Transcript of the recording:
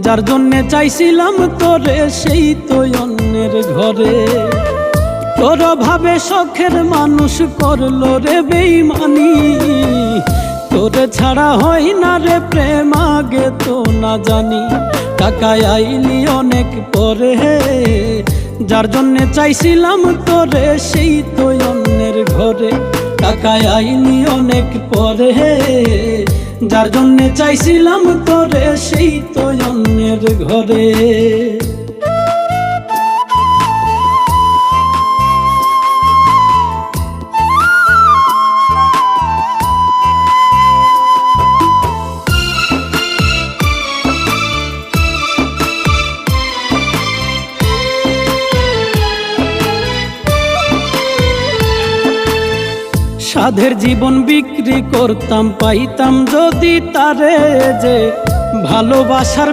যার জন্যে চাইছিলাম তোরে, সেই তো অন্যের ঘরে। তোর ভাবে শখের মানুষ করল রে বেইমানি। তোরে ছাড়া হয় না রে প্রেম, আগে তো না জানি। টাকায় আইলি অনেক পরে। যার জন্যে চাইছিলাম তোরে, সেই তো অন্যের ঘরে। টাকায় আইলি অনেক পরে। যার জন্যে চাইছিলাম তোরে, সেই তো অন্যের ঘরে। সাধের জীবন বিক্রি করতাম পাইতাম যদি তারে যে ভালোবাসার